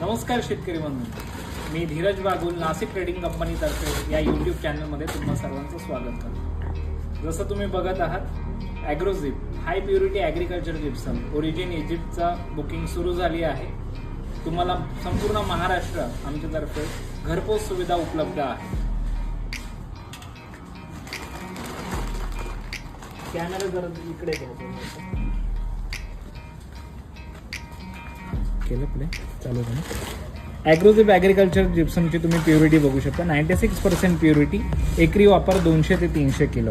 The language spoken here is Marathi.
नमस्कार शेतकरी बंधू. मी धीरज बागुल नाशिक ट्रेडिंग कंपनीतर्फे या यूट्यूब चॅनलमध्ये तुम्हा सर्वांचं स्वागत करतो. जसं तुम्ही बघत आहात Agrozip high purity agriculture gypsum origin इजिप्तचा booking सुरू झाली आहे. तुम्हाला संपूर्ण महाराष्ट्र आमच्यातर्फे घरपोच सुविधा उपलब्ध आहे. कॅमेरा जरा इकडे घ्या. केलं प्ले चालू झालं ॲग्रोजिप ॲग्रिकल्चर जिप्समची तुम्ही प्युरिटी बघू शकता. नाईन्टी सिक्स पर्सेंट प्युरिटी एकरी वापर दोनशे ते तीनशे किलो.